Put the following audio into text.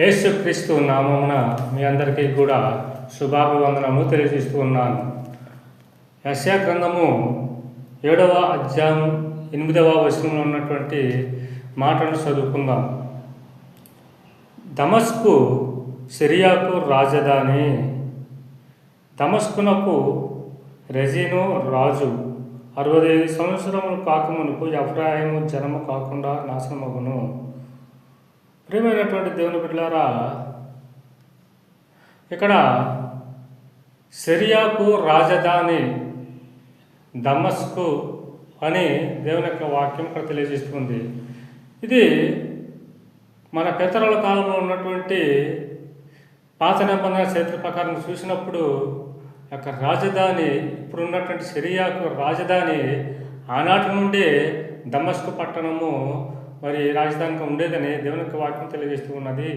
యేసుక్రీస్తు నామమున మీ అందరికీ కూడా శుభాభివందనము తెలియజేస్తూ ఉన్నాను యశా గ్రంథము ఏడవ అధ్యాయం ఎనిమిదవ వచనంలో ఉన్నటువంటి మాటను చదువుకుందాం. దమస్కు సిరియాకు రాజధాని దమస్కునకు రెజీను రాజు. అరవై ఐదు సంవత్సరములు కాకమునకు ఎఫ్రాయిము జనము కాకుండా నాశనమగును. ప్రియమైనటువంటి దేవుని బిడ్డలారా ఇక్కడ సిరియాకు రాజధాని దమస్కు అని దేవుని యొక్క వాక్యం ఇక్కడ తెలియజేస్తుంది. ఇది మన పితరుల కాలంలో ఉన్నటువంటి పాత నిబంధన చరిత్ర ప్రకారం చూసినప్పుడు యొక్క రాజధాని ఇప్పుడు ఉన్నటువంటి సిరియాకు రాజధాని ఆనాటి నుండి దమస్కు పట్టణము మరి రాజధానిగా ఉండేదని దేవుని యొక్క వాక్యం తెలియజేస్తూ ఉన్నది.